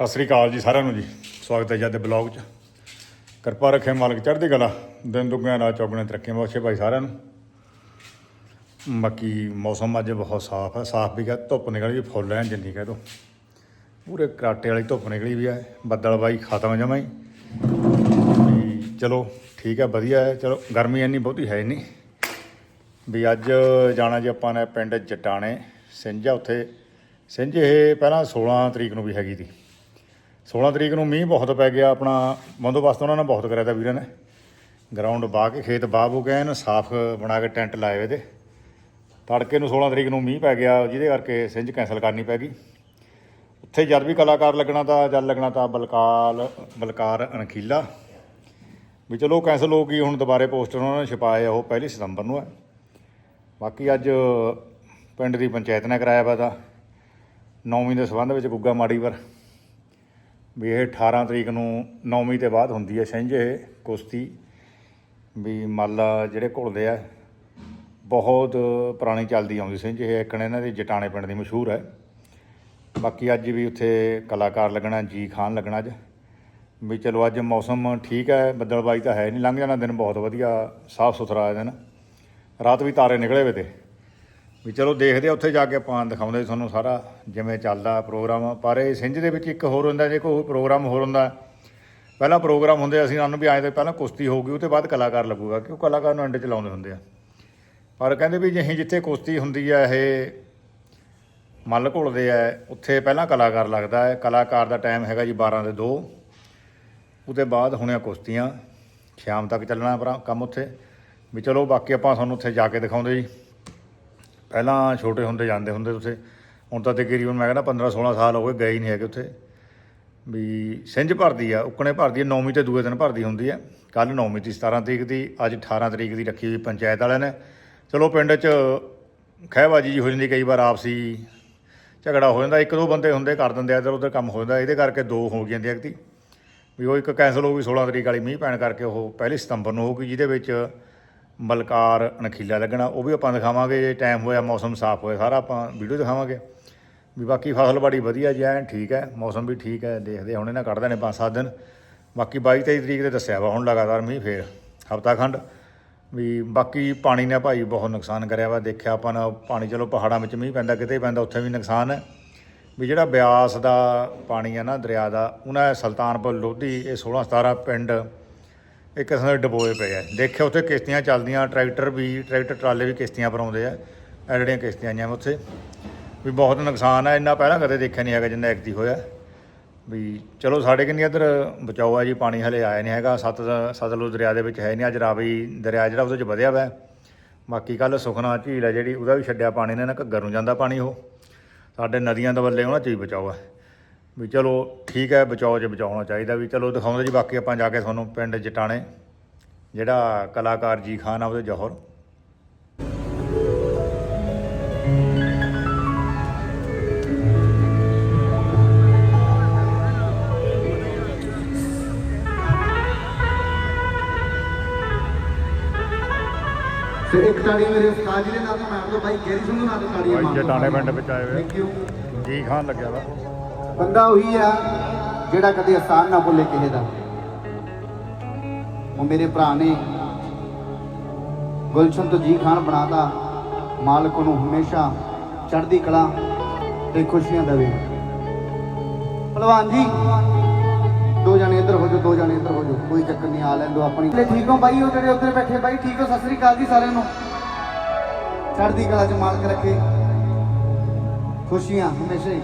ਸਤਿ ਸ੍ਰੀ ਅਕਾਲ ਜੀ ਸਾਰਿਆਂ ਨੂੰ ਜੀ। ਸਵਾਗਤ ਹੈ ਜੀ ਅੱਜ ਦੇ ਬਲੌਗ 'ਚ। ਕਿਰਪਾ ਰੱਖੇ ਮਾਲਕ ਚੜ੍ਹਦੀ ਕਲਾ। ਦਿਨ ਦੁੱਗਿਆਂ ਰਾਤ ਚੌਗਣੇ ਤਰੱਕੀਆਂ ਬਖਸ਼ੇ ਭਾਈ ਸਾਰਿਆਂ ਨੂੰ। ਬਾਕੀ ਮੌਸਮ ਅੱਜ ਬਹੁਤ ਸਾਫ਼ ਹੈ। ਸਾਫ਼ ਵੀ ਕਹ, ਧੁੱਪ ਨਿਕਲ ਗਈ, ਫੁੱਲ ਐ ਜਿੰਨੀ ਕਹਿ ਦੋ। ਪੂਰੇ ਕਰਾਟੇ ਵਾਲੀ ਧੁੱਪ ਨਿਕਲੀ ਵੀ ਹੈ ਬੱਦਲ ਬਾਈ ਖਤਮ ਜਮਾਂ ਹੀ। ਚਲੋ ਠੀਕ ਹੈ, ਵਧੀਆ ਹੈ। ਚਲੋ ਗਰਮੀ ਇੰਨੀ ਬਹੁਤੀ ਹੈ ਨਹੀਂ। ਵੀ ਅੱਜ ਜਾਣਾ ਜੀ ਆਪਾਂ ਨੇ ਪਿੰਡ ਜਟਾਣੇ। ਸਿੰਝਾ ਉੱਥੇ। ਸਿੰਝ ਇਹ ਪਹਿਲਾਂ 16 ਤਰੀਕ ਨੂੰ ਵੀ ਹੈਗੀ ਸੀ। 16 ਤਰੀਕ ਨੂੰ ਮੀਂਹ ਬਹੁਤ ਪੈ ਗਿਆ, ਆਪਣਾ ਬੰਦੋਬਸਤ ਉਹਨਾਂ ਨੇ ਬਹੁਤ ਕਰਿਆ ਤਾ ਵੀਰਾਂ ਨੇ। ਗਰਾਊਂਡ ਬਾ ਕੇ, ਖੇਤ ਬਾਹ ਬੂ ਗਏ ਨੇ, ਸਾਫ਼ ਬਣਾ ਕੇ ਟੈਂਟ ਲਾਏ ਹੋਏ ਤੇ। ਤੜਕੇ ਨੂੰ 16 ਤਰੀਕ ਨੂੰ ਮੀਂਹ ਪੈ ਗਿਆ, ਜਿਹਦੇ ਕਰਕੇ ਸਿੰਝ ਕੈਂਸਲ ਕਰਨੀ ਪੈ ਗਈ। ਉੱਥੇ ਜਦ ਵੀ ਕਲਾਕਾਰ ਲੱਗਣਾ ਤਾਂ, ਜਦ ਲੱਗਣਾ ਤਾਂ ਬਲਕਾਲ, ਬਲਕਾਰ ਅਣਖੀਲਾ। ਵੀ ਚਲੋ ਕੈਂਸਲ ਹੋ ਗਈ, ਹੁਣ ਦੁਬਾਰੇ ਪੋਸਟਰ ਉਹਨਾਂ ਨੇ ਛਪਾਏ ਉਹ ਪਹਿਲੀ ਸਤੰਬਰ ਨੂੰ ਹੈ ਬਾਕੀ ਅੱਜ ਪਿੰਡ ਦੀ ਪੰਚਾਇਤ ਨੇ ਕਰਾਇਆ ਵਾ ਤਾਂ ਨੌਵੀਂ ਦੇ ਸੰਬੰਧ ਵਿੱਚ ਗੁੱਗਾ ਮਾੜੀ ਪਰ। ਵੀ ਇਹ 18 ਤਰੀਕ ਨੂੰ ਨੌਵੀਂ ਤੇ ਬਾਅਦ ਹੁੰਦੀ ਹੈ ਛਿੰਝ ਇਹ ਕੁਸ਼ਤੀ, ਵੀ ਮੱਲ ਜਿਹੜੇ ਘੁਲਦੇ ਆ, ਬਹੁਤ ਪੁਰਾਣੀ ਚੱਲਦੀ ਆਉਂਦੀ ਛਿੰਝ ਇਹ, ਇੱਕ ਇਹਨਾਂ ਦੀ ਜਟਾਣੇ ਪਿੰਡ ਦੀ ਮਸ਼ਹੂਰ ਹੈ। ਬਾਕੀ ਅੱਜ ਵੀ ਉੱਥੇ ਕਲਾਕਾਰ ਲੱਗਣਾ, ਜੀ ਖਾਨ ਲੱਗਣਾ ਅੱਜ। ਵੀ ਚਲੋ ਅੱਜ ਮੌਸਮ ਠੀਕ ਹੈ ਬੱਦਲਬਾਈ ਤਾਂ ਹੈ ਨਹੀਂ, ਲੰਘ ਜਾਣਾ ਦਿਨ ਬਹੁਤ ਵਧੀਆ, ਸਾਫ਼ ਸੁਥਰਾ ਹੈ ਦਿਨ। ਰਾਤ ਵੀ ਤਾਰੇ ਨਿਕਲੇ ਵੇ ਤੇ। ਵੀ ਚਲੋ ਦੇਖਦੇ ਆ, ਉੱਥੇ ਜਾ ਕੇ ਆਪਾਂ ਦਿਖਾਉਂਦੇ ਤੁਹਾਨੂੰ ਸਾਰਾ ਜਿਵੇਂ ਚੱਲਦਾ ਪ੍ਰੋਗਰਾਮ। ਪਰ ਇਹ ਸਿੰਝ ਦੇ ਵਿੱਚ ਇੱਕ ਹੋਰ ਹੁੰਦਾ, ਜੇ ਕੋਈ ਪ੍ਰੋਗਰਾਮ ਹੋਰ ਹੁੰਦਾ, ਪਹਿਲਾਂ ਪ੍ਰੋਗਰਾਮ ਹੁੰਦੇ ਅਸੀਂ ਸਾਨੂੰ ਵੀ ਆਏ ਤੇ ਪਹਿਲਾਂ ਕੁਸ਼ਤੀ ਹੋਊਗੀ, ਉਹ ਤੋਂ ਬਾਅਦ ਕਲਾਕਾਰ ਲੱਗੂਗਾ, ਕਿਉਂ ਕਲਾਕਾਰ ਨੂੰ ਅੰਡੇ ਚ ਲਾਉਂਦੇ ਹੁੰਦੇ ਆ। ਪਰ ਕਹਿੰਦੇ ਵੀ ਜਿਹੀ ਜਿੱਥੇ ਕੁਸ਼ਤੀ ਹੁੰਦੀ ਆ, ਇਹ ਮੱਲ ਘੁਲਦੇ ਆ, ਉੱਥੇ ਪਹਿਲਾਂ ਕਲਾਕਾਰ ਲੱਗਦਾ ਹੈ, ਕਲਾਕਾਰ ਦਾ ਟਾਈਮ ਹੈਗਾ ਜੀ 12 ਦੇ 2 ਉਹਦੇ ਬਾਅਦ ਹੋਣੀਆਂ ਕੁਸ਼ਤੀਆਂ, ਸ਼ਾਮ ਤੱਕ ਚੱਲਣਾ ਪਰ ਕੰਮ ਉੱਥੇ। ਵੀ ਚਲੋ ਬਾਕੀ ਆਪਾਂ ਤੁਹਾਨੂੰ ਉੱਥੇ ਜਾ ਕੇ ਦਿਖਾਉਂਦੇ ਜੀ। ਪਹਿਲਾਂ ਛੋਟੇ ਹੁੰਦੇ ਜਾਂਦੇ ਹੁੰਦੇ ਉੱਥੇ। ਹੁਣ ਤਾਂ ਤਕਰੀਬਨ ਮੈਂ ਕਹਿੰਦਾ 15 16 ਸਾਲ ਹੋ ਗਏ ਗਏ ਹੀ ਨਹੀਂ ਹੈਗੇ ਉੱਥੇ। ਵੀ ਸਿੰਝ ਭਰਦੀ ਆ, ਉੱਕਣੇ ਭਰਦੀ ਆ, ਨੌਵੀਂ ਤੇ ਦੂਏ ਦਿਨ ਭਰਦੀ ਹੁੰਦੀ ਆ। ਕੱਲ ਨੌਵੀਂ ਦੀ 17 ਤਰੀਕ ਦੀ, ਅੱਜ 18 ਤਰੀਕ ਦੀ ਰੱਖੀ ਹੋਈ ਪੰਚਾਇਤ ਵਾਲਿਆਂ ਨੇ। ਚਲੋ ਪਿੰਡ 'ਚ ਖਹਿਬਾਜੀ ਜੀ ਹੋ ਜਾਂਦੀ, ਕਈ ਵਾਰ ਆਪਸੀ ਝਗੜਾ ਹੋ ਜਾਂਦਾ, ਇੱਕ ਦੋ ਬੰਦੇ ਹੁੰਦੇ ਕਰ ਦਿੰਦੇ ਆ, ਇੱਧਰ ਉੱਧਰ ਕੰਮ ਹੋ ਜਾਂਦਾ, ਇਹਦੇ ਕਰਕੇ ਦੋ ਹੋ ਜਾਂਦੀ ਐਕਤੀ ਵੀ ਉਹ ਇੱਕ ਕੈਂਸਲ ਹੋ ਗਈ 16 ਤਰੀਕ ਵਾਲੀ ਮੀਂਹ ਪੈਣ ਕਰਕੇ ਉਹ ਪਹਿਲੀ ਸਤੰਬਰ ਨੂੰ ਹੋਊਗੀ ਜਿਹਦੇ ਵਿੱਚ ਮਲਕਾਰ ਅਣਖੀਲਾ ਲੱਗਣਾ, ਉਹ ਵੀ ਆਪਾਂ ਦਿਖਾਵਾਂਗੇ, ਜੇ ਟਾਈਮ ਹੋਇਆ, ਮੌਸਮ ਸਾਫ਼ ਹੋਇਆ, ਸਾਰਾ ਆਪਾਂ ਵੀਡੀਓ ਦਿਖਾਵਾਂਗੇ। ਵੀ ਬਾਕੀ ਫਸਲ ਬੜੀ ਵਧੀਆ ਜੀ ਠੀਕ ਹੈ, ਮੌਸਮ ਵੀ ਠੀਕ ਹੈ, ਦੇਖਦੇ ਹੁਣ ਇਹਨਾਂ ਕੱਢਦੇ ਨੇ ਪੰਜ ਸੱਤ ਦਿਨ। ਬਾਕੀ 22 23 ਤਰੀਕ 'ਤੇ ਦੱਸਿਆ ਵਾ, ਹੁਣ ਲਗਾਤਾਰ ਮੀਂਹ ਫੇਰ, ਹਫਤਾ ਖੰਡ। ਵੀ ਬਾਕੀ ਪਾਣੀ ਨੇ ਭਾਈ ਬਹੁਤ ਨੁਕਸਾਨ ਕਰਿਆ ਵਾ, ਦੇਖਿਆ ਆਪਾਂ ਨੇ, ਪਾਣੀ ਚਲੋ ਪਹਾੜਾਂ ਵਿੱਚ ਮੀਂਹ ਪੈਂਦਾ, ਕਿਤੇ ਪੈਂਦਾ, ਉੱਥੇ ਵੀ ਨੁਕਸਾਨ ਹੈ। ਵੀ ਜਿਹੜਾ ਬਿਆਸ ਦਾ ਪਾਣੀ ਹੈ ਨਾ, ਦਰਿਆ ਦਾ, ਉਹਨਾਂ ਸੁਲਤਾਨਪੁਰ ਲੋਧੀ, ਇਹ 16 17 ਪਿੰਡ ਇੱਕ ਕਿਸਮ ਦੇ ਡਬੋਏ ਪਏ ਆ। ਦੇਖਿਆ ਉੱਥੇ ਕਿਸ਼ਤੀਆਂ ਚੱਲਦੀਆਂ, ਟਰੈਕਟਰ ਵੀ, ਟਰੈਕਟਰ ਟਰਾਲੇ ਵੀ ਕਿਸ਼ਤੀਆਂ ਪਰ ਆਉਂਦੇ ਆ, ਇਹ ਜਿਹੜੀਆਂ ਕਿਸ਼ਤੀਆਂ ਆਈਆਂ ਉੱਥੇ। ਵੀ ਬਹੁਤ ਨੁਕਸਾਨ ਹੈ ਇੰਨਾ ਪਹਿਲਾਂ ਕਦੇ ਦੇਖਿਆ ਨਹੀਂ ਹੈਗਾ ਜਿੰਨਾ ਐਕਟੀ ਹੋਇਆ। ਵੀ ਚਲੋ ਸਾਡੇ ਕਿੰਨੀ ਇੱਧਰ ਬਚਾਓ ਆ ਜੀ, ਪਾਣੀ ਹਲੇ ਆਇਆ ਨਹੀਂ ਹੈਗਾ, ਸਤ ਸਤਲੁਜ ਦਰਿਆ ਦੇ ਵਿੱਚ ਹੈ ਨਹੀਂ ਅੱਜ ਰਾਵੀ ਦਰਿਆ ਜਿਹੜਾ ਉਹਦੇ ਚ ਵਧਿਆ ਵਾ। ਬਾਕੀ ਕੱਲ ਸੁਖਨਾ ਝੀਲ ਹੈ ਜਿਹੜੀ, ਉਹਦਾ ਵੀ ਛੱਡਿਆ ਪਾਣੀ ਨੇ, ਨਾ ਘੱਗਰ ਨੂੰ ਜਾਂਦਾ ਪਾਣੀ ਉਹ। ਸਾਡੇ ਨਦੀਆਂ ਦੇ ਵੱਲੇ ਉਹਨਾਂ ਚ ਵੀ ਬਚਾਓ ਹੈ ਵੀ ਚਲੋ ਠੀਕ ਹੈ ਬਚਾਓ ਜੇ ਬਚਾਉਣਾ ਚਾਹੀਦਾ ਵੀ। ਚਲੋ ਦਿਖਾਉਂਦੇ ਜੀ ਬਾਕੀ ਆਪਾਂ ਜਾ ਕੇ ਤੁਹਾਨੂੰ ਪਿੰਡ ਜਟਾਣੇ ਜਿਹੜਾ ਕਲਾਕਾਰ ਜੀ ਖਾਨ ਆ ਉਹਦੇ ਜੋਹਰ। ਇੱਕ ਤਾੜੀ ਮੇਰੇ ਉਸਤਾਦ ਜੀ ਦੇ ਮੈਂ ਆਪਕੋ ਭਾਈ ਗੈਰੀ ਸਿੰਘ ਨਾਲ ਤਾੜੀ ਭਾਈ ਜਟਾਣੇ ਪਿੰਡ ਵਿੱਚ ਆਏ ਹੋਏ ਥੈਂਕ ਯੂ। ਜੀ ਖਾਨ ਲੱਗਿਆ ਵਾ। ਬੰਦਾ ਉਹੀ ਆ ਜਿਹੜਾ ਕਦੇ ਆਸਾਨ ਨਾ ਭੁੱਲੇ ਕਿਸੇ ਦਾ। ਉਹ ਮੇਰੇ ਭਰਾ ਨੇ ਗੁਲਸ਼ਨ ਤੋਂ ਜੀ ਖਾਨ ਬਣਾਤਾ। ਮਾਲਕ ਨੂੰ ਹਮੇਸ਼ਾ ਚੜ੍ਹਦੀ ਕਲਾ ਤੇ ਖੁਸ਼ੀਆਂ ਦੇਵੇ। ਭਲਵਾਨ ਜੀ, ਦੋ ਜਣੇ ਇੱਧਰ ਹੋ ਜਾਓ, ਦੋ ਜਣੇ ਇੱਧਰ ਹੋ ਜਾਓ, ਕੋਈ ਚੱਕਰ ਨਹੀਂ, ਆ ਲੈਂਦੋ ਆਪਣੀ। ਠੀਕ ਹੋ ਬਾਈ, ਉਹ ਜਿਹੜੇ ਉੱਧਰ ਬੈਠੇ ਬਾਈ, ਠੀਕ ਹੋ, ਸਤਿ ਸ੍ਰੀ ਅਕਾਲ ਜੀ ਸਾਰਿਆਂ ਨੂੰ। ਚੜ੍ਹਦੀ ਕਲਾ 'ਚ ਮਾਲਕ ਰੱਖੇ। ਖੁਸ਼ੀਆਂ ਹਮੇਸ਼ਾ ਹੀ।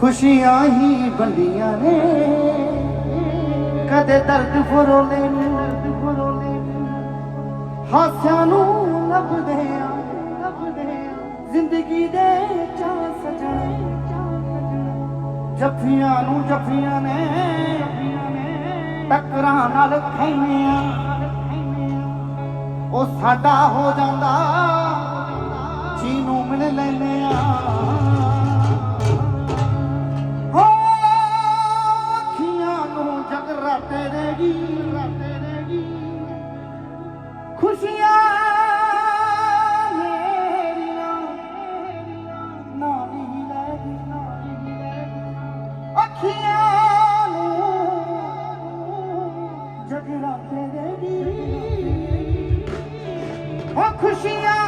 ਖੁਸ਼ੀਆਂ ਹੀ ਵੰਡੀਆਂ ਨੇ। ਕਦੇ ਦਰਦ ਫਰੋਲੇ ਨੇ, ਦਰਦ ਫਰੋਲੇ ਹਾਸਿਆਂ ਨੂੰ ਲੱਭਦੇ ਆ ਲੱਭਦੇ ਆ। ਜ਼ਿੰਦਗੀ ਦੇ ਚਾਹ ਸਜਣੇ ਜੱਫੀਆਂ ਨੂੰ ਜੱਫੀਆਂ ਨੇ ਟੱਕਰਾਂ ਨਾਲ ਖੈਨੀਆਂ ਉਹ ਸਾਡਾ ਹੋ ਜਾਂਦਾ। ਜੀ ਨੂੰ ਮਿਲ ਲੈਨੇ ਆ। খুশিয়া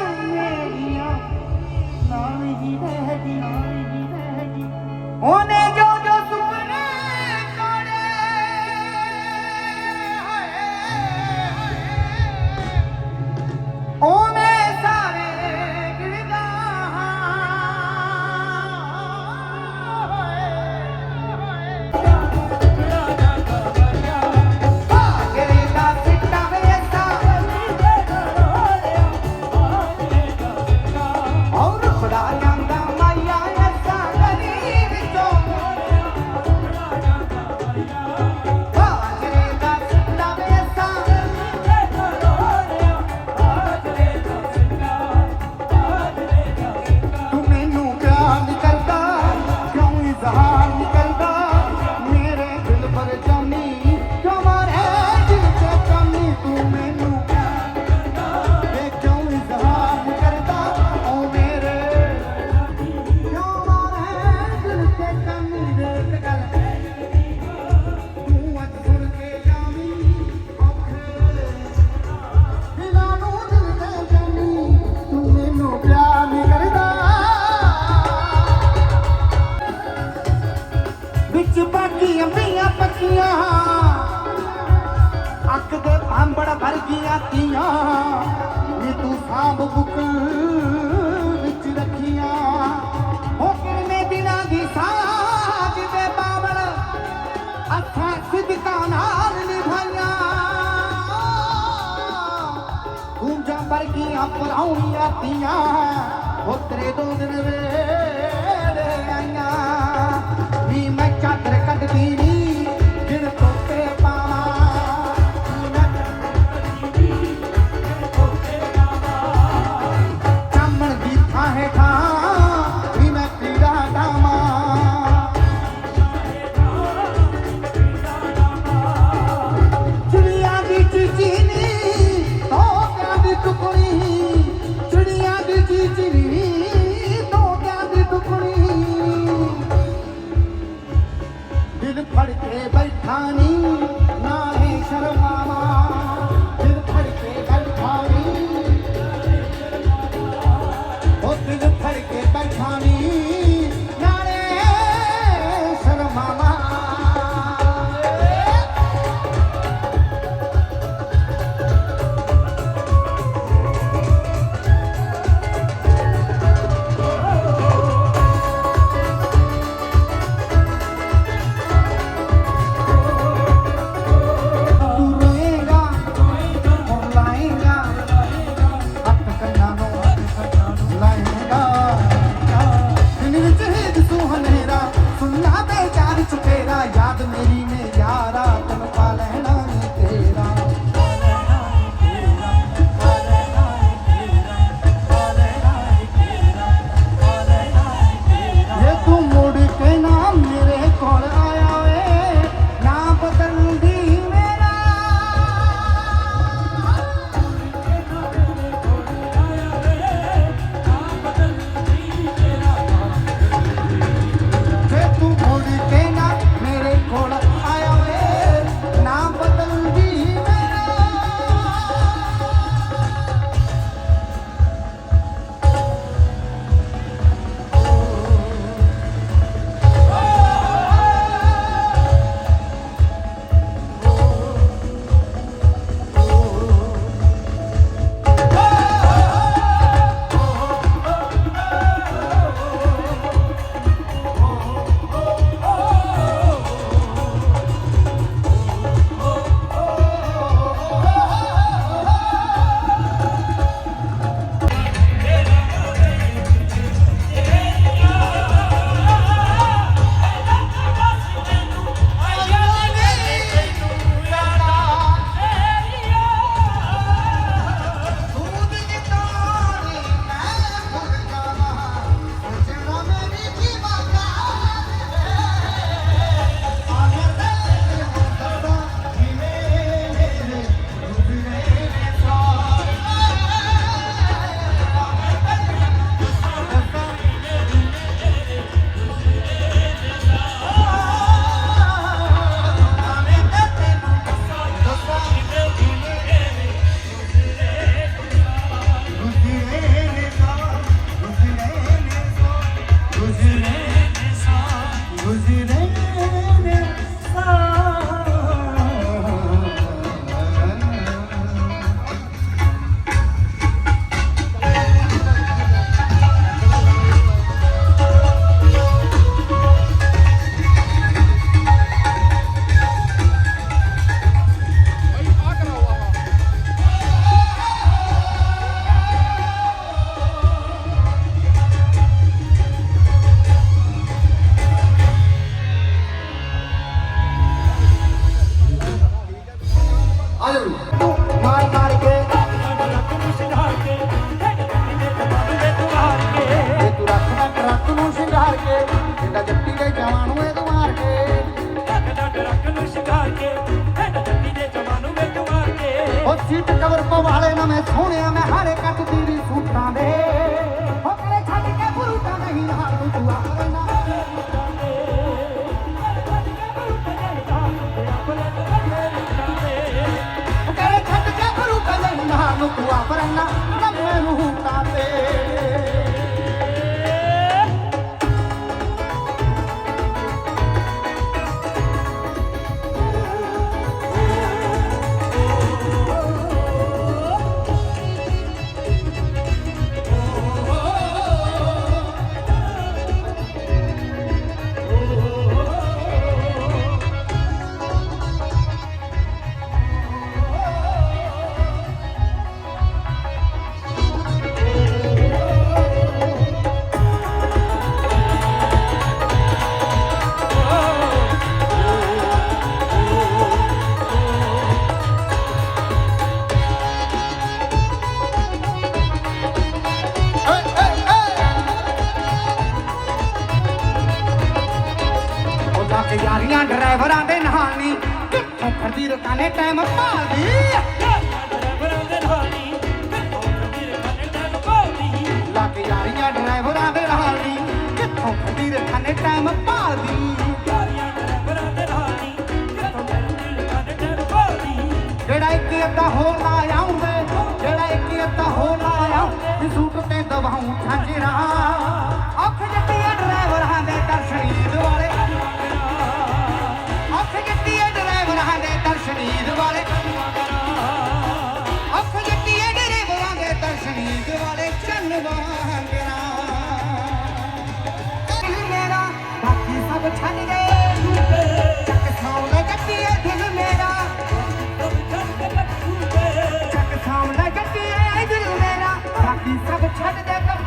ਧੀਆਂ ਪਰਾਉਣੀਆਂ ਧੀਆਂ ਉਹ ਤੇਰੇ ਦੋ ਦਿਨ ਵੇਲੇ ਆਈਆਂ। ਵੀ ਮੈਂ ਚਾਦਰ ਕੱਢਦੀ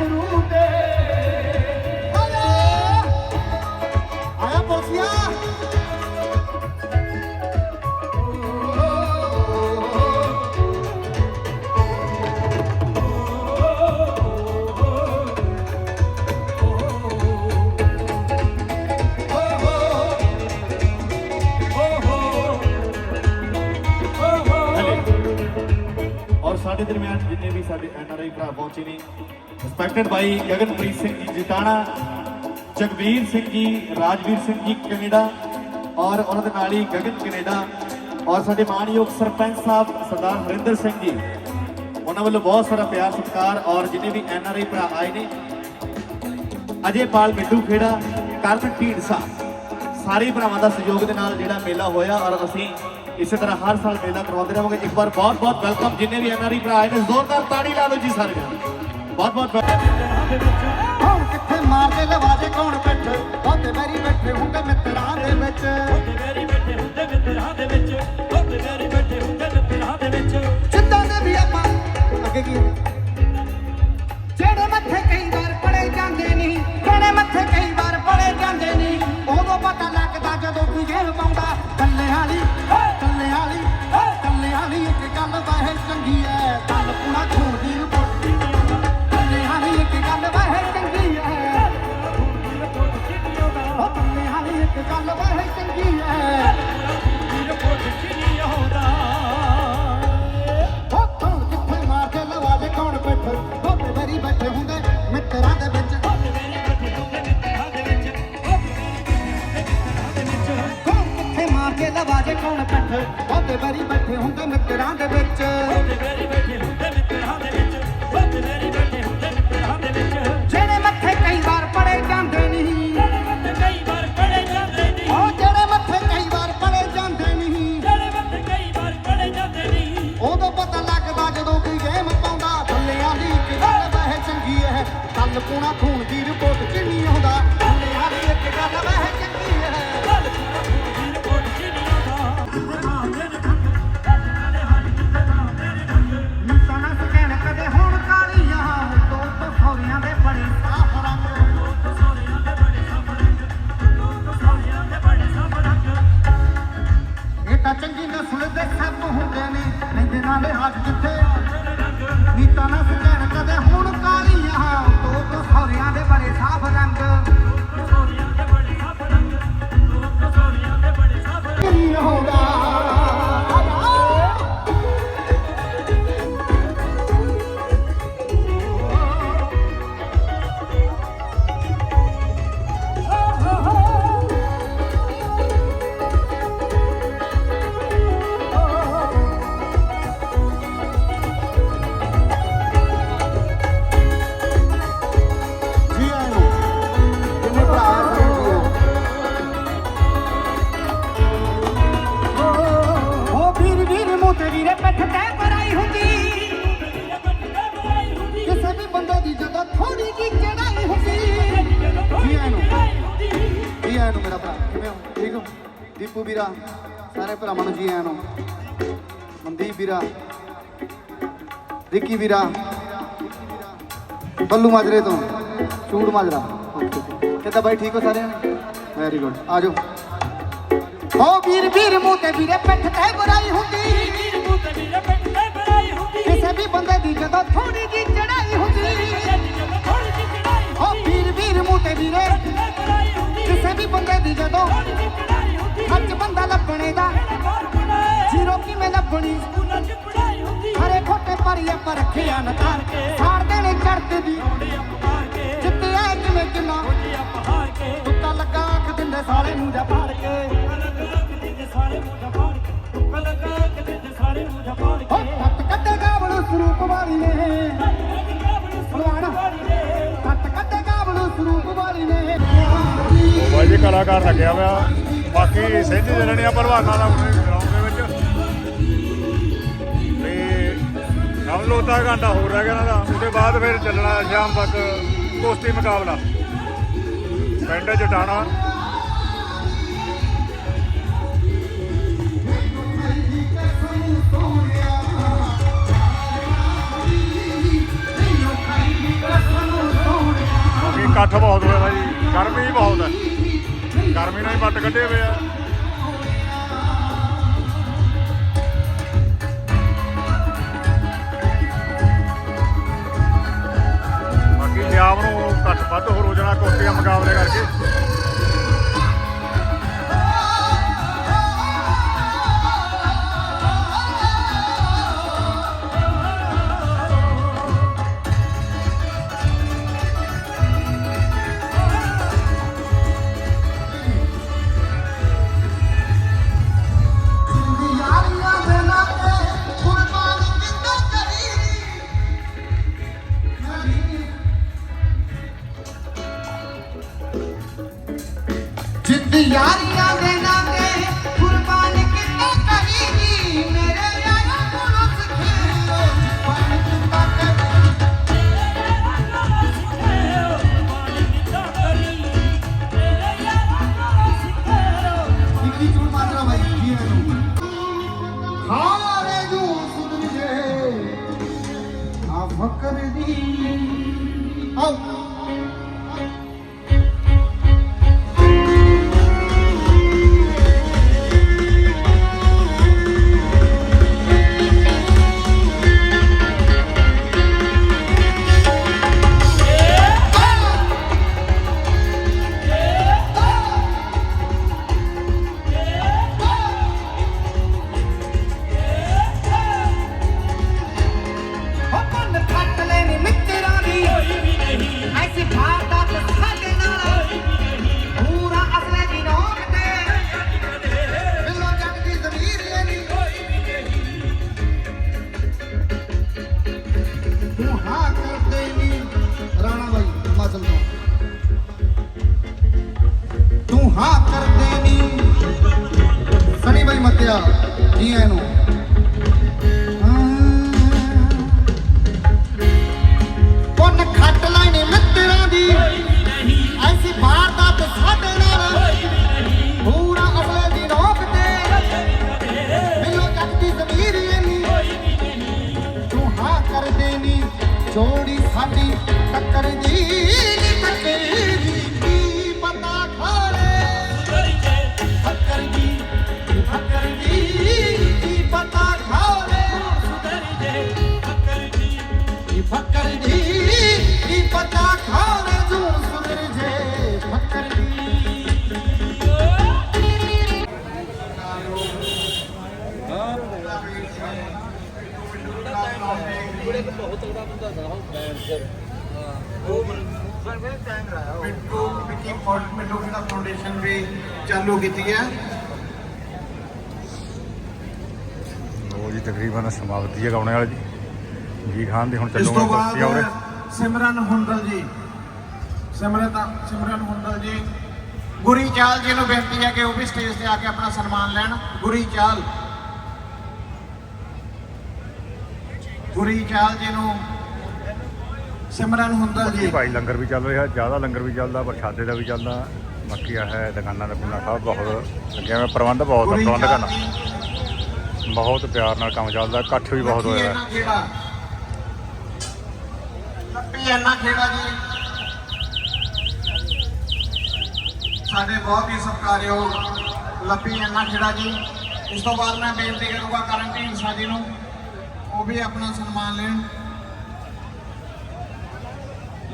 ਛੱਡ ਦੇ ਆਇਆ ਪੋਸੀਆ ਔਰ ਸਾਡੇ ਦਰਮਿਆਨ ਜਿੰਨੇ ਵੀ ਸਾਡੇ ਐਨਆਰਆਈ ਭਰਾ ਪਹੁੰਚੇ ਨੇ ਰਿਸਪੈਕਟਡ ਬਾਈ ਗਗਨਪ੍ਰੀਤ ਸਿੰਘ ਜੀ ਜਟਾਣਾ ਜਗਵੀਰ ਸਿੰਘ ਜੀ ਰਾਜਵੀਰ ਸਿੰਘ ਜੀ ਕੈਨੇਡਾ ਔਰ ਉਹਨਾਂ ਦੇ ਨਾਲ ਹੀ ਗਗਨ ਕੈਨੇਡਾ ਔਰ ਸਾਡੇ ਮਾਣਯੋਗ ਸਰਪੰਚ ਸਾਹਿਬ ਸਰਦਾਰ ਹਰਿੰਦਰ ਸਿੰਘ ਜੀ ਉਹਨਾਂ ਵੱਲੋਂ ਬਹੁਤ ਸਾਰਾ ਪਿਆਰ ਸਤਿਕਾਰ ਔਰ ਜਿੰਨੇ ਵੀ ਐੱਨ ਆਰ ਆਈ ਭਰਾ ਆਏ ਨੇ ਅਜੇ ਪਾਲ ਮਿੱਟੂ ਖੇੜਾ ਕਰਨ ਢੀਂਡਸਾ ਸਾਰੇ ਭਰਾਵਾਂ ਦਾ ਸਹਿਯੋਗ ਦੇ ਨਾਲ ਜਿਹੜਾ ਮੇਲਾ ਹੋਇਆ ਔਰ ਅਸੀਂ ਇਸੇ ਤਰ੍ਹਾਂ ਹਰ ਸਾਲ ਮੇਲਾ ਕਰਵਾਉਂਦੇ ਰਹਾਂਗੇ ਇੱਕ ਵਾਰ ਬਹੁਤ ਬਹੁਤ ਵੈਲਕਮ ਜਿੰਨੇ ਵੀ ਐੱਨ ਆਰ ਆਈ ਭਰਾ ਆਏ ਨੇ ਜ਼ੋਰਦਾਰ ਤਾੜੀ ਲਾ ਦਿਓ ਜੀ ਸਾਰੇ ਬਹੁਤ ਬਹੁਤ ਹੁਣ ਕਿੱਥੇ ਮਾਰਦੇ ਲਵਾਜੇ ਕੌਣ ਬੈਠੇ? ਬਹੁਤੇ ਬੈਰੀ ਬੈਠੇ ਹੁੰਦੇ ਮਿੱਤਰਾਂ ਦੇ ਵਿੱਚ। ਜਿੱਦਾਂ ਦੇ ਵੀ ਆਪਾਂ ਅੱਗੇ ਕੀ ਜਿਹੜੇ ਮੱਥੇ ਕਈ ਵਾਰ ਪੜੇ ਜਾਂਦੇ ਨਹੀਂ ਜਿਹੜੇ ਮੱਥੇ ਕਈ ਵਾਰ ਪੜੇ ਜਾਂਦੇ ਨਹੀਂ ਉਦੋਂ ਪਤਾ ਲੱਗਦਾ ਜਦੋਂ ਕੋਈ ਗੇਮ ਪਾਉਂਦਾ ਕੱਲੇ ਵਾਲੀ ਕੱਲੇ ਵਾਲੀ ਕੱਲੇ ਵਾਲੀ ਇੱਕ ਗੱਲ ਵਾਹੇ ਚੰਗੀ ਐ ਗੱਲ ਪੂਰਾ ਖੂਨ ਦੀ ਗੱਲ ਵਾਹੇ ਚੰਗੀ ਐ। ਉਹ ਕੌਣ ਕਿੱਥੇ ਮਾਰਦੇ ਲਵਾਜੇ ਕੌਣ ਬੈਠੇ। ਬਹੁਤੇ ਵਾਰੀ ਬੈਠੇ ਹੁੰਦੇ ਮਿੱਤਰਾਂ ਦੇ ਵਿੱਚ। ਕੌਣ ਕਿੱਥੇ ਮਾਰ ਕੇ ਲਵਾਜੇ ਕੌਣ ਬੈਠੇ। ਵਾਰੀ ਬੈਠੇ ਹੁੰਦੇ ਮਿੱਤਰਾਂ ਦੇ ਵਿੱਚ। ਵੀਰਾ। ਰਿੱਕੀ ਵੀਰਾ। ਬੱਲੂ ਮਾਜਰੇ ਤੋਂ। ਚੂੜ ਮਾਜਰਾ। ਕਿੱਦਾਂ ਬਾਈ ਠੀਕ ਹੋ ਸਾਰਿਆਂ ਨੇ? ਵੈਰੀ ਗੁੱਡ ਆ ਜਾਓ। ਹੋ ਵੀਰ ਵੀਰ ਮੂੰਹ ਤੇ ਵੀਰੇ ਪਿੱਠ ਤੇ ਬੁਰਾਈ ਹੁੰਦੀ। ਕਿਸੇ ਵੀ ਬੰਦੇ ਦੀ ਜਦੋਂ ਥੋੜੀ ਜੀ ਚੜਾਈ ਹੁੰਦੀ। ਹੋ ਵੀਰ ਵੀਰ ਮੂੰਹ ਤੇ ਵੀਰੇ। ਕਿਸੇ ਵੀ ਬੰਦੇ ਦੀ ਜਦੋਂ ਸੱਚ ਬੰਦਾ ਲੱਭਣੇ ਦਾ। ਜੀਰੋ ਕਿਵੇਂ ਲੱਭਣੀ? ਹਰੇ ਖੋਟੇ ਪਰੀਏ ਪਰ ਰੱਖਿਆ ਨਾ ਤਾਰ ਕੇ। ਸਾੜਦੇ ਨੇ ਚੜਦੇ ਦੀ। ਜਿੱਤੇ ਆ ਕਿਵੇਂ ਕਿੰਨਾ? ਤੁੱਕਾ ਲੱਗਾ ਅੱਖ ਦਿੰਦੇ ਸਾਲੇ ਨੂੰ ਜਾ ਪਾੜ ਕੇ। ਹੋ ਗਾਵਲੂ ਸਰੂਪ ਵਾਲੀ ਨੇ। ਭਲਵਾਨ ਕੱਟ ਕੱਟੇ ਗਾਵਲੂ ਸਰੂਪ ਵਾਲੀ ਨੇ। ਉਹ ਬਾਈ ਜੀ ਕਲਾਕਾਰ ਲੱਗਿਆ ਹੋਇਆ। ਬਾਕੀ ਭਲਵਾਨਾਂ ਦਾ ਉਹਨੇ ਗਰਾਊਂਡ ਦੇ ਸਮਝ ਲਓ ਘੰਟਾ ਹੋਰ ਰਹਿ ਗਿਆ ਇਹਨਾਂ ਦਾ। ਉਹਦੇ ਬਾਅਦ ਫਿਰ ਚੱਲਣਾ ਸ਼ਾਮ ਤੱਕ ਕੁਸ਼ਤੀ ਮੁਕਾਬਲਾ। ਪਿੰਡ ਜਟਾਣਾ। ਇਕੱਠ ਬਹੁਤ ਹੋਇਆ ਜੀ ਗਰਮੀ ਬਹੁਤ ਹੈ। ਗਰਮੀ ਨਾਲ ਹੀ ਵੱਟ ਕੱਢੇ ਹੋਏ ਆ। ਬਾਕੀ ਨੂੰ ਘੱਟ ਵੱਧ ਹੋਰ ਹੋ ਜਾਣਾ ਕੁਸ਼ਤੀਆਂ ਮੁਕਾਬਲੇ ਕਰਕੇ う。ਜੀ ਮਿੰਟੂ ਮਿੱਟੀ ਫਾਊਂਡ ਮਿੰਟੂ ਕਿਹੜਾ ਫਾਊਂਡੇਸ਼ਨ ਵੀ ਚਾਲੂ ਕੀਤੀ ਹੈ। ਲੋ ਜੀ ਤਕਰੀਬਨ ਸਮਾਪਤੀ ਹੈ ਗਾਉਣੇ ਵਾਲੀ ਜੀ। ਜੀ ਖਾਨ ਦੀ ਹੁਣ ਇਸ ਚੱਲੂਗਾ ਤੋਂ ਬਾਅਦ ਸਿਮਰਨ ਹੁੰਦਲ ਜੀ। ਸਿਮਰਨ ਸਿਮਰਨ ਹੁੰਦਲ ਜੀ। ਗੁਰੀ ਚਾਲ ਜੀ ਨੂੰ ਬੇਨਤੀ ਹੈ ਕਿ ਉਹ ਵੀ ਸਟੇਜ ਤੇ ਆ ਕੇ ਆਪਣਾ ਸਨਮਾਨ ਲੈਣ। ਗੁਰੀ ਚਾਲ। ਗੁਰੀ ਚਾਲ ਜੀ ਨੂੰ ਸਿਮਰਨ ਹੁੰਦਲ ਜੀ। ਭਾਈ ਲੰਗਰ ਵੀ ਚੱਲ ਰਿਹਾ ਜ਼ਿਆਦਾ ਲੰਗਰ ਵੀ ਚੱਲਦਾ ਪ੍ਰਸ਼ਾਦੇ ਦਾ ਵੀ ਚੱਲਦਾ। ਬਾਕੀ ਆ ਹੈ ਦੁਕਾਨਾਂ ਦਾ ਪੁੰਨਾ ਸਭ ਬਹੁਤ ਲੱਗਿਆ ਹੋਇਆ ਪ੍ਰਬੰਧ ਬਹੁਤ ਆ ਪ੍ਰਬੰਧ ਕਰਨਾ। ਜੀ ਬਹੁਤ ਪਿਆਰ ਨਾਲ ਕੰਮ ਚੱਲਦਾ ਇਕੱਠ ਵੀ ਬਹੁਤ ਹੋਇਆ। ਹੈ। ਲੱਪੀ ਇੰਨਾ ਖੇੜਾ ਜੀ। ਸਾਡੇ ਬਹੁਤ ਹੀ ਸਤਿਕਾਰਯੋਗ ਲੱਪੀ ਇੰਨਾ ਖੇੜਾ ਜੀ। ਇਸ ਤੋਂ ਬਾਅਦ ਮੈਂ ਬੇਨਤੀ ਕਰੂੰਗਾ ਕਰਨਟੀਨ ਸਾਜੀ ਨੂੰ ਉਹ ਵੀ ਆਪਣਾ ਸਨਮਾਨ ਲੈਣ।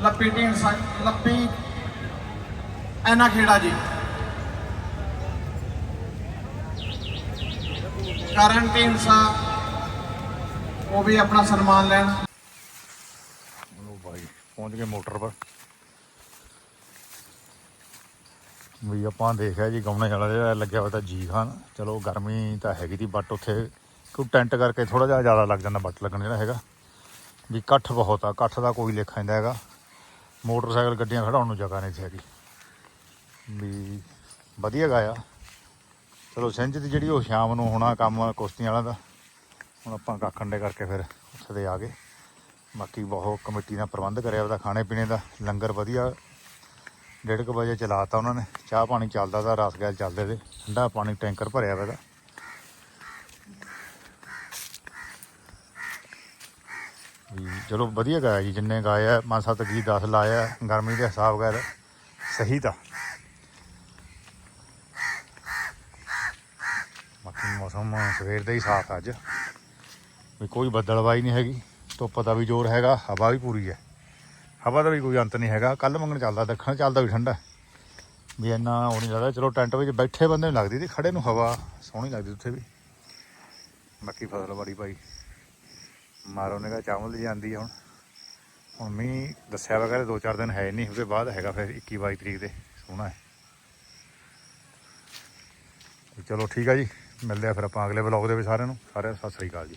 ਲੱਪੀ ਢੀਂਡਸਾ ਲੱਪੀ ਇੰਨਾ ਖੇੜਾ ਜੀ। ਕਰਨ ਟੀਮ ਉਹ ਵੀ ਆਪਣਾ ਸਨਮਾਨ ਲੈਣ। ਲੋ ਭਾਈ, ਪਹੁੰਚ ਗਏ ਮੋਟਰ ਪਰ। ਵੀ ਆਪਾਂ ਦੇਖਿਆ ਜੀ ਗਾਉਣੇ ਵਾਲਾ ਜਿਹੜਾ ਲੱਗਿਆ ਹੋਇਆ ਤਾਂ ਜੀ ਖਾਨ। ਚਲੋ, ਗਰਮੀ ਤਾਂ ਹੈਗੀ ਦੀ ਬਟ ਉੱਥੇ ਕਿਉਂ ਟੈਂਟ ਕਰਕੇ ਥੋੜਾ ਜਿਹਾ ਜ਼ਿਆਦਾ ਲੱਗ ਜਾਂਦਾ ਬੱਟ ਲੱਗਣ ਜਿਹੜਾ ਹੈਗਾ। ਵੀ ਇਕੱਠ ਬਹੁਤ ਆ, ਇਕੱਠ ਦਾ ਕੋਈ ਲੇਖਾ ਨਹੀਂ ਹੈਗਾ। ਮੋਟਰਸਾਈਕਲ ਗੱਡੀਆਂ ਖੜਾਉਣ ਨੂੰ ਜਗ੍ਹਾ ਨਹੀਂ ਸੀ ਹੈਗੀ। ਵੀ ਵਧੀਆ ਗਾਇਆ। ਚਲੋ ਸਿੰਝ ਦੀ ਜਿਹੜੀ ਉਹ ਸ਼ਾਮ ਨੂੰ ਹੋਣਾ ਕੰਮ ਕੁਸ਼ਤੀਆਂ ਵਾਲਾ ਦਾ, ਹੁਣ ਆਪਾਂ ਕਾਖੰਡੇ ਕਰਕੇ ਫਿਰ ਉੱਥੇ ਦੇ ਆ ਗਏ। ਬਾਕੀ ਬਹੁਤ ਕਮੇਟੀ ਦਾ ਪ੍ਰਬੰਧ ਕਰਿਆ ਉਹਦਾ ਖਾਣੇ ਪੀਣੇ ਦਾ, ਲੰਗਰ ਵਧੀਆ। ਡੇਢ ਕੁ ਵਜੇ ਚਲਾਤਾ ਉਹਨਾਂ ਨੇ, ਚਾਹ ਪਾਣੀ ਚੱਲਦਾ ਦਾ ਰਸ ਗੈਸ ਚੱਲਦੇ ਤੇ, ਠੰਡਾ ਪਾਣੀ ਟੈਂਕਰ ਭਰਿਆ ਹੋਇਆ ਦਾ ਵੀ ਚਲੋ ਵਧੀਆ ਗਾਇਆ ਜੀ, ਜਿੰਨੇ ਗਾਏ ਆ, ਪੰਜ ਸੱਤ ਗੀਤ 10 ਲਾਇਆ ਗਰਮੀ ਦੇ ਹਿਸਾਬ ਗੈਰ ਸਹੀ ਤਾਂ। ਬਾਕੀ ਮੌਸਮ ਸਵੇਰ ਦਾ ਹੀ ਸਾਫ਼ ਆ ਅੱਜ। ਵੀ ਕੋਈ ਬੱਦਲਵਾਈ ਨਹੀਂ ਹੈਗੀ, ਧੁੱਪ ਦਾ ਵੀ ਜ਼ੋਰ ਹੈਗਾ, ਹਵਾ ਵੀ ਪੂਰੀ ਹੈ। ਹਵਾ ਦਾ ਵੀ ਕੋਈ ਅੰਤ ਨਹੀਂ ਹੈਗਾ ਕੱਲ ਮੰਗਣ ਚੱਲਦਾ, ਦੱਖਣ ਚੱਲਦਾ ਵੀ ਠੰਡਾ। ਵੀ ਇੰਨਾ ਉਹ ਨਹੀਂ ਲੱਗਦਾ, ਚਲੋ ਟੈਂਟ ਵਿੱਚ ਬੈਠੇ ਬੰਦੇ ਨੂੰ ਲੱਗਦੀ ਤੇ ਖੜੇ ਨੂੰ ਹਵਾ ਸੋਹਣੀ ਲੱਗਦੀ ਉੱਥੇ ਵੀ। ਬਾਕੀ ਫਸਲ ਬੜੀ ਭਾਈ। ਮਾਰੋ ਨੇ ਕਾ ਚਾਵਲ ਦੀ ਜਾਂਦੀ ਆ ਹੁਣ। ਹੁਣ ਮੀਂਹ ਦੱਸਿਆ ਵਗੈਰਾ ਦੋ ਚਾਰ ਦਿਨ ਹੈ ਨਹੀਂ, ਉਹਦੇ ਬਾਅਦ ਹੈਗਾ ਫਿਰ 21 22 ਤਰੀਕ ਦੇ, ਸੋਹਣਾ ਹੈ। ਚਲੋ ਠੀਕ ਆ ਜੀ, ਮਿਲਦੇ ਆ ਫਿਰ ਆਪਾਂ ਅਗਲੇ ਵਲੌਗ ਦੇ ਵਿੱਚ ਸਾਰਿਆਂ ਨੂੰ। ਸਾਰਿਆਂ ਨੂੰ ਸਤਿ ਸ੍ਰੀ ਅਕਾਲ ਜੀ।